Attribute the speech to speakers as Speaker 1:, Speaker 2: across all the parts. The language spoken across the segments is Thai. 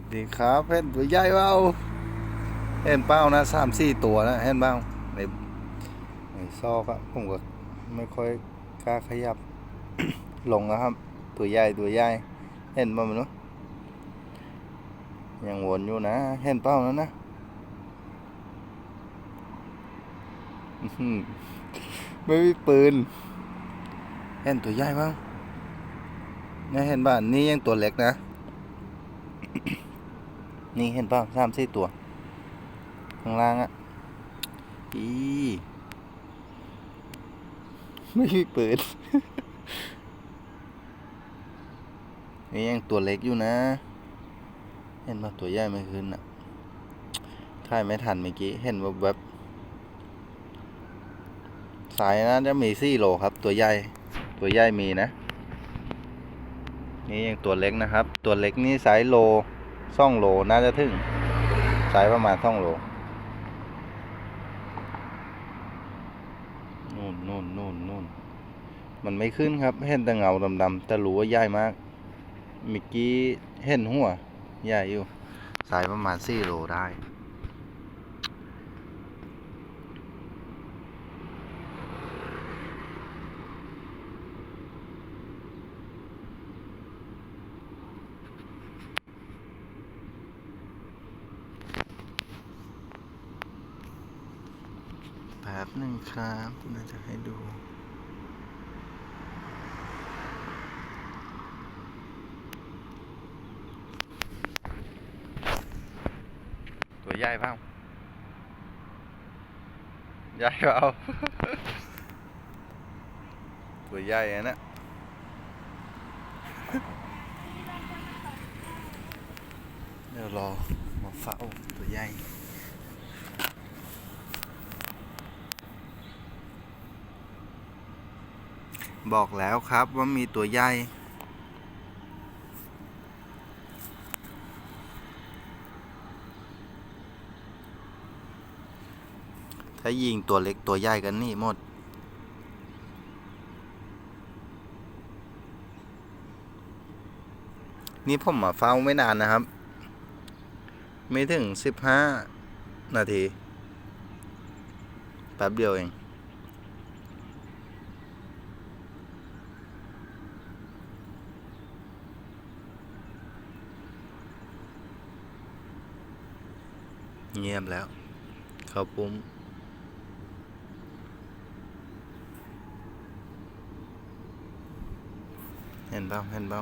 Speaker 1: วัสดีครับเห็นตัวใหญ่เปล่าเห็นเป้านะสามสี่ตัวนะเห็นเปล่าในในซอกอะผมก็ไม่ค่อยกล้าขยับลงนะครับ ตัวใหญ่ตัวใหญ่เห็นป่ะมันวะยังวนอยู่นะ เห็นเป้านั้นนะไม่มีปืน เห็นตัวใหญ่บ้างเนี่ยเห็นบ้านนี่ยังตัวเล็กนะ นี่เห็นป่าสามสี่ตัว ข้างล่างอะอีไม่มีปืนนี่ยังตัวเล็กอยู่นะ เห็นป่ะตัวใหญ่ไม่ขึ้นอะถ่ายไม่ทันเมื่อกี้ เห็นว่าแบบสายนะจะมีสี่โลครับ ตัวใหญ่ ตัวใหญ่มีนะ นี่ยังตัวเล็กนะครับ ตัวเล็กนี่ไซส์โล ซ่องโลน่าจะถึงสายประมาณซ่องโลนู่นนู่นนู่นนู่นมันไม่ขึ้นครับ เห็นแต่เงาดำๆแต่รู้ว่าใหญ่มากเมื่อกี้เห็นหัวใหญ่อยู่ สายประมาณสี่โลได้ ป๊บหนึ่งครับน่าจะให้ดูตัวใหญ่เปล่าใหญ่เปล่าตัวใหญ่อะนะเดี๋ยวรอมาเฝ้าตัวใหญ่ บอกแล้วครับว่ามีตัวใหญ่ ถ้ายิงตัวเล็กตัวใหญ่กันนี่หมด นี่ผมมาเฝ้าไม่นานนะครับ ไม่ถึงสิบห้านาที แป๊บเดียวเอง เงียบแล้ว เขาปุ้ม เห็นเปล่าเห็นเปล่า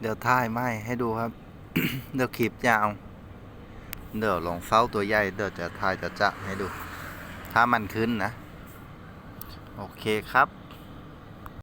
Speaker 1: เดี๋ยวถ่ายไม่ให้ดูครับ เดี๋ยวคลิปยาว เดี๋ยวลองเฝ้าตัวใหญ่เดี๋ยวจะถ่ายจะจะให้ดู ถ้ามันขึ้นนะ โอเคครับ